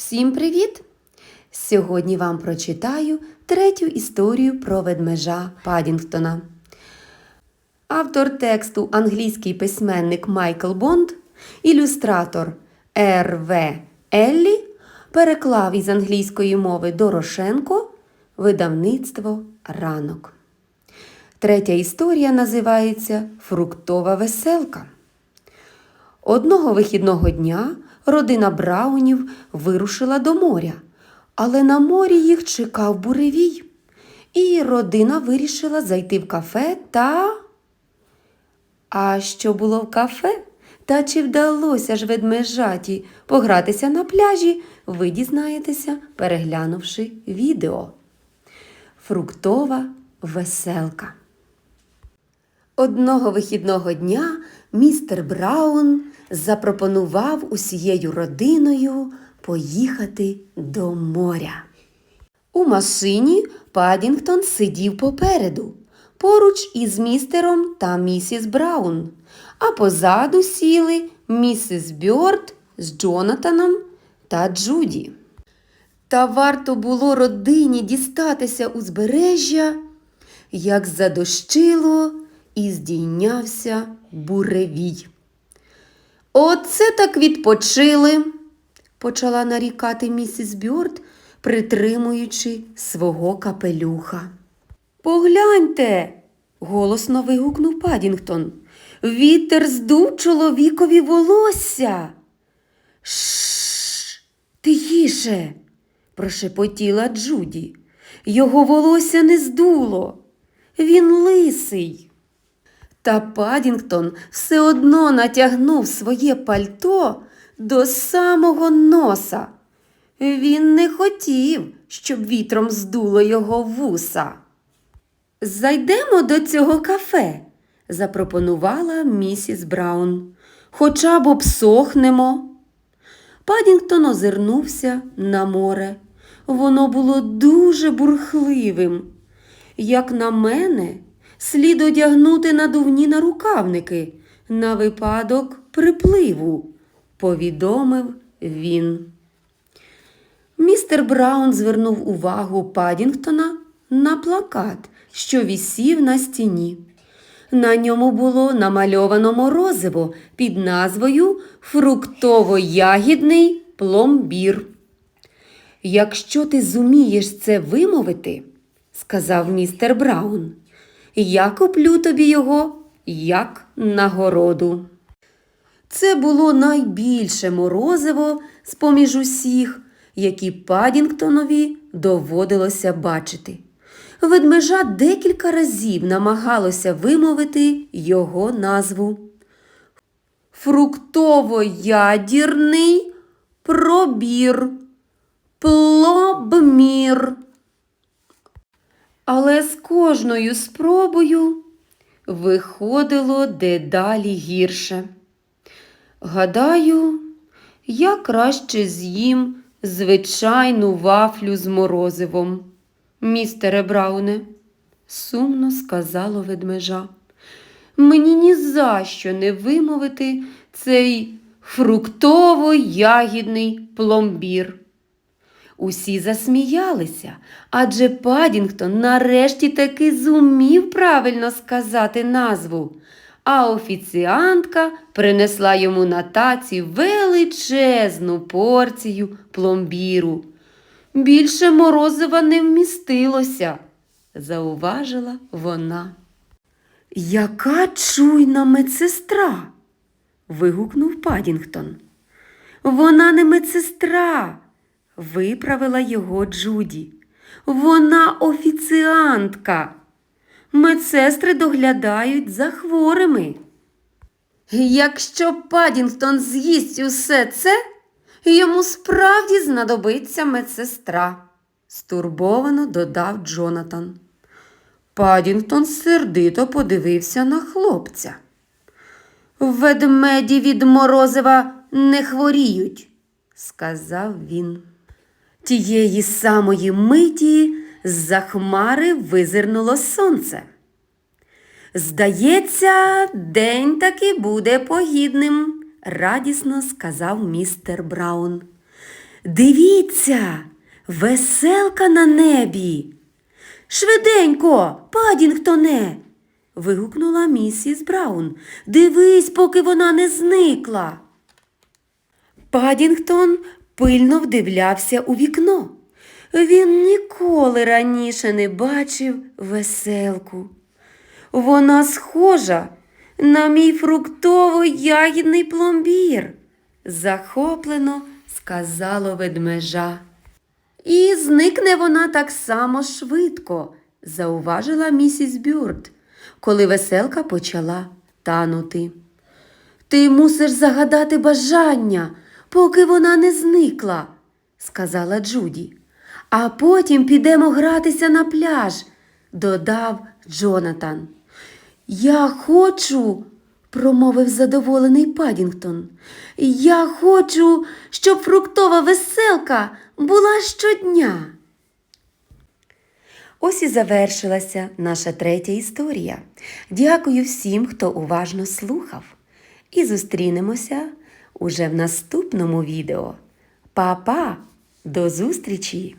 Всім привіт! Сьогодні вам прочитаю третю історію про ведмежа Падінгтона. Автор тексту англійський письменник Майкл Бонд, ілюстратор Р. В. Еллі переклав із англійської мови Дорошенко видавництво Ранок. Третя історія називається Фруктова веселка. Одного вихідного дня родина Браунів вирушила до моря, але на морі їх чекав буревій. І родина вирішила зайти в кафе та. А що було в кафе? Та чи вдалося ж ведмежаті погратися на пляжі, ви дізнаєтеся, переглянувши відео. Фруктова веселка. Одного вихідного дня містер Браун запропонував усією родиною поїхати до моря. У машині Падінгтон сидів попереду, поруч із містером та місіс Браун, а позаду сіли місіс Бьорд з Джонатаном та Джуді. Та варто було родині дістатися узбережжя, як задощило і здійнявся буревій. Оце так відпочили, почала нарікати місіс Бьорд, притримуючи свого капелюха. Погляньте, голосно вигукнув Падінгтон. Вітер здув чоловікові волосся. Шш, тихіше, прошепотіла Джуді. Його волосся не здуло. Він лисий. Та Падінгтон все одно натягнув своє пальто до самого носа. Він не хотів, щоб вітром здуло його вуса. Зайдемо до цього кафе, запропонувала місіс Браун. Хоча б обсохнемо. Падінгтон озирнувся на море. Воно було дуже бурхливим. Як на мене, слід одягнути надувні нарукавники на випадок припливу, повідомив він. Містер Браун звернув увагу Падінгтона на плакат, що вісів на стіні. На ньому було намальовано морозиво під назвою Фруктово-ягідний пломбір. Якщо ти зумієш це вимовити, сказав містер Браун, я куплю тобі його як нагороду. Це було найбільше морозиво з поміж усіх, які Падінгтонові доводилося бачити. Ведмежа декілька разів намагалося вимовити його назву. Фруктово-ядірний пробір, плобмір. Але з кожною спробою виходило дедалі гірше. Гадаю, я краще з'їм звичайну вафлю з морозивом. Містере Брауне, сумно сказало ведмежа. Мені ні за що не вимовити цей фруктово-ягідний пломбір. Усі засміялися, адже Падінгтон нарешті таки зумів правильно сказати назву, а офіціантка принесла йому на таці величезну порцію пломбіру. Більше морозива не вмістилося, зауважила вона. Яка чуйна медсестра? вигукнув Падінгтон. Вона не медсестра, виправила його Джуді. Вона офіціантка. Медсестри доглядають за хворими. Якщо Падінгтон з'їсть усе це, йому справді знадобиться медсестра, стурбовано додав Джонатан. Падінгтон сердито подивився на хлопця. Ведмеді від морозива не хворіють, сказав він. Тієї самої миті з-за хмари визирнуло сонце. Здається, день таки буде погідним, радісно сказав містер Браун. Дивіться, веселка на небі. Швиденько, Падінгтоне. вигукнула місіс Браун. Дивись, поки вона не зникла. Падінгтон пильно вдивлявся у вікно. Він ніколи раніше не бачив веселку. Вона схожа на мій фруктово-ягідний пломбір, захоплено сказало ведмежа. І зникне вона так само швидко, зауважила місіс Бюрд, коли веселка почала танути. Ти мусиш загадати бажання, поки вона не зникла, сказала Джуді. А потім підемо гратися на пляж, додав Джонатан. Я хочу, промовив задоволений Падінгтон. Я хочу, щоб фруктова веселка була щодня. Ось і завершилася наша третя історія. Дякую всім, хто уважно слухав. І зустрінемося уже в наступному відео. Па-па! До зустрічі!